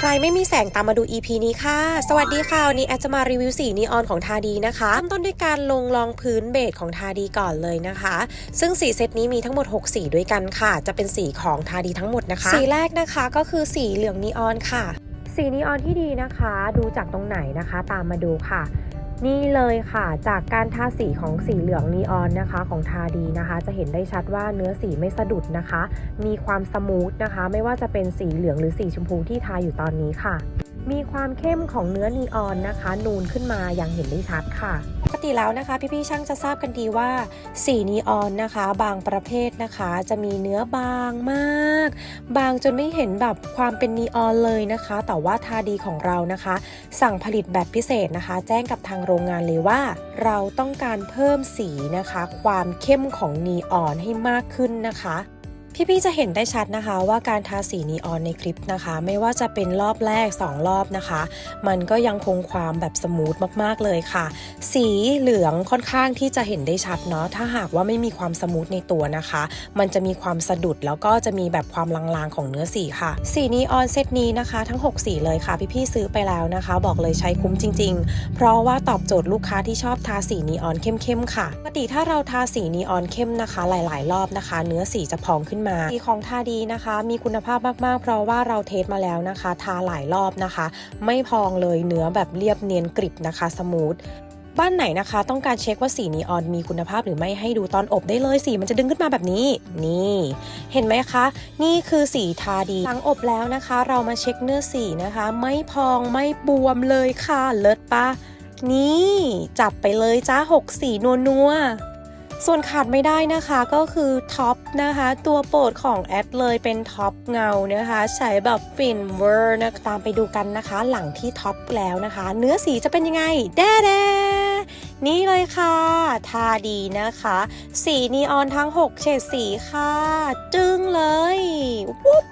ใครไม่มีแสงตามมาดู EP นี้ค่ะ สวัสดีค่ะ วันนี้แอดจะมารีวิวสีนีออนของทาดีนะคะเริ่มต้นด้วยการลงรองพื้นเบสของทาดีก่อนเลยนะคะ ซึ่งสีเซตนี้มีทั้งหมด 6 สีด้วยกันค่ะ จะเป็นสีของทาดีทั้งหมดนะคะ สีแรกนะคะก็คือสีเหลืองนีออนค่ะ สีนีออนที่ดีนะคะ ดูจากตรงไหนนะคะ ตามมาดูค่ะ นี่เลยค่ะ จากการทาสีของสีเหลืองนีออนนะคะ ของทาดีนะคะ จะเห็นได้ชัดว่าเนื้อสีไม่สะดุดนะคะ มีความสมูทนะคะ ไม่ว่าจะเป็นสีเหลืองหรือสีชมพูที่ทาอยู่ตอนนี้ค่ะ มีความเข้มของเนื้อนีออนนะคะ นูนขึ้นมาอย่างเห็นได้ชัดค่ะ ติแล้วนะคะ พี่ๆช่างจะทราบกันดีว่าสีนีออนนะคะ บางประเภทนะคะ จะมีเนื้อบางมาก บางจนไม่เห็นแบบความเป็นนีออนเลยนะคะ แต่ว่าทาดีของเรานะคะ สั่งผลิตแบบพิเศษนะคะ แจ้งกับทางโรงงานเลยว่า เราต้องการเพิ่มสีนะคะ ความเข้มของนีออนให้มากขึ้นนะคะ พี่ๆจะเห็นได้ชัดนะคะว่าการทาสีนีออนในคลิปนะคะ ไม่ว่าจะเป็นรอบแรก 2 รอบนะคะ มันก็ยังคงความแบบสมูทมากๆเลยค่ะ สีเหลืองค่อนข้างที่จะเห็นได้ชัดเนาะถ้าหากว่าไม่มีความสมูทในตัวนะคะ มันจะมีความสะดุดแล้วก็จะมีแบบความลางๆของเนื้อสีค่ะ สีนีออนเซตนี้นะคะ ทั้ง 6 สีเลยค่ะ พี่ๆซื้อไปแล้วนะคะ บอกเลยใช้คุ้มจริง ๆ เพราะว่าตอบโจทย์ลูกค้าที่ชอบทาสีนีออนเข้มๆค่ะปกติถ้าเราทาสีนีออนเข้มนะคะ หลาย ๆ รอบนะคะ เนื้อสีจะพองขึ้นมาสีของทาดีนะคะ มีคุณภาพมากๆ เพราะว่าเราเทสมาแล้วนะคะ ทาหลายรอบนะคะ ไม่พองเลยเนื้อแบบเรียบเนียนกริบนะคะ สมูทบ้านไหนนะคะ ต้องการเช็คว่าสีนีออนมีคุณภาพหรือไม่ให้ดูตอนอบได้เลยสีมันจะดึงขึ้นมาแบบนี้ นี่ เห็นไหมคะ นี่คือสีทาดีหลังอบแล้วนะคะ เรามาเช็คเนื้อสีนะคะ ไม่พองไม่บวมเลยค่ะเลิศปะนี่ จับไปเลยจ้าหกสีนัวนัวๆ ส่วนขาดไม่ได้นะคะก็คือท็อปนะคะ ตัวโปรดของแอดเลยเป็นท็อปเงานะคะ ใช้แบบฟินเวอร์นะตามไปดูกันนะคะ หลังที่ท็อปแล้วนะคะ เนื้อสีจะเป็นยังไง แด้แดนี่เลยค่ะ ทาดีนะคะ สีนีออนทั้ง 6 เฉดสีค่ะ จึ้งเลยวุ๊บ